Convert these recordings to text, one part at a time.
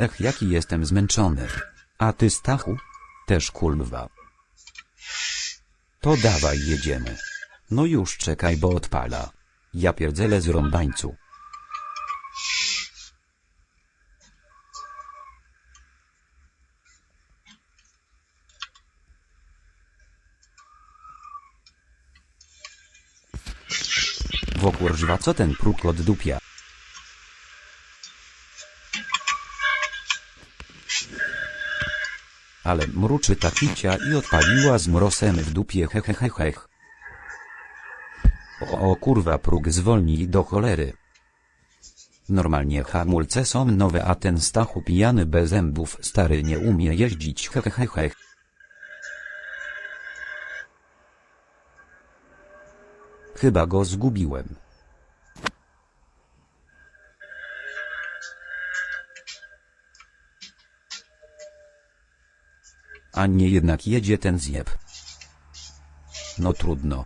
Ech, jaki jestem zmęczony. A ty, Stachu? Też kurwa. To dawaj jedziemy. No już czekaj, bo odpala. Ja pierdzielę z rąbańcu. Wo kurwa co ten próg od Ale mruczy ta kicia i odpaliła z mrosem w dupie hehehehech. O, o kurwa próg zwolnij do cholery. Normalnie hamulce są nowe a ten Stachu pijany bez zębów stary nie umie jeździć hehehehech. Chyba go zgubiłem. A nie jednak jedzie ten zjeb. No trudno.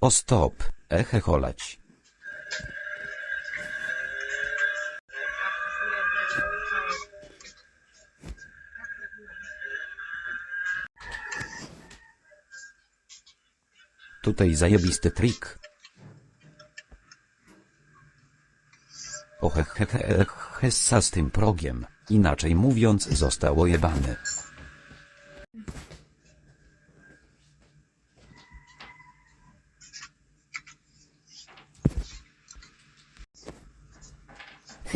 O stop, eche. Tutaj zajebisty trik. Ohehehe z tym progiem, inaczej mówiąc został ojebany.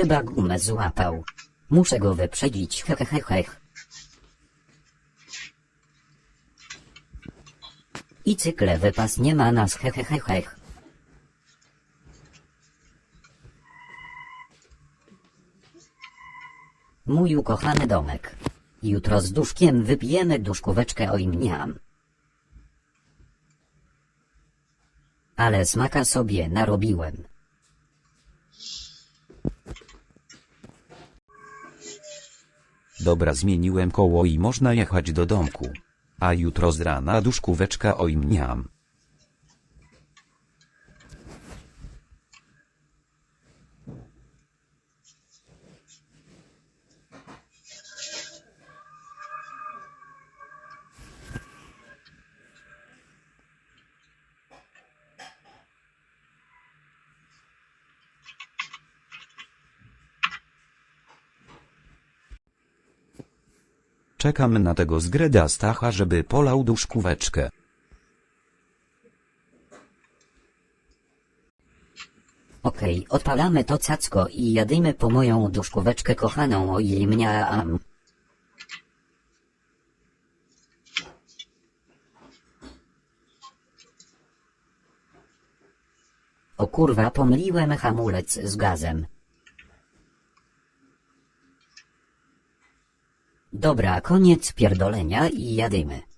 Chyba gumę złapał. Muszę go wyprzedzić hehehehech. I cykle wypas nie ma nas hehehehech. Mój ukochany domek. Jutro z duszkiem wypijemy duszkóweczkę o imię. Ale smaka sobie narobiłem. Dobra zmieniłem koło i można jechać do domku. A jutro z rana duszkóweczka oj mniam. Czekam na tego zgreda Stacha, żeby polał duszkóweczkę. Okej, odpalamy to cacko i jadymy po moją duszkóweczkę kochaną, o ile mnie am. O kurwa, pomyliłem hamulec z gazem. Dobra, koniec pierdolenia i jadymy.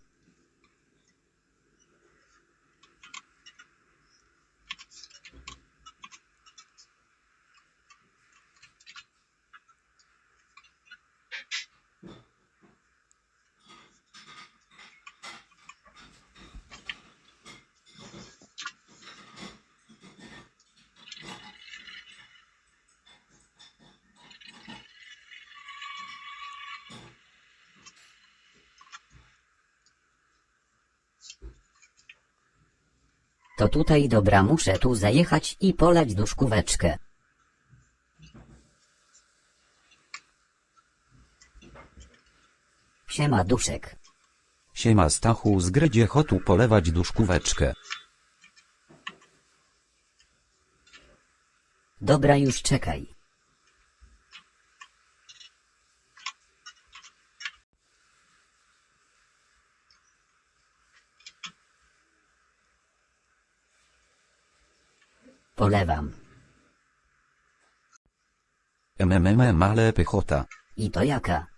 To tutaj dobra muszę tu zajechać i polać duszkóweczkę. Siema duszek. Siema Stachu zgredzie chotu polewać duszkóweczkę. Dobra już czekaj. Polewam. MMM ale pychota. I to jaka?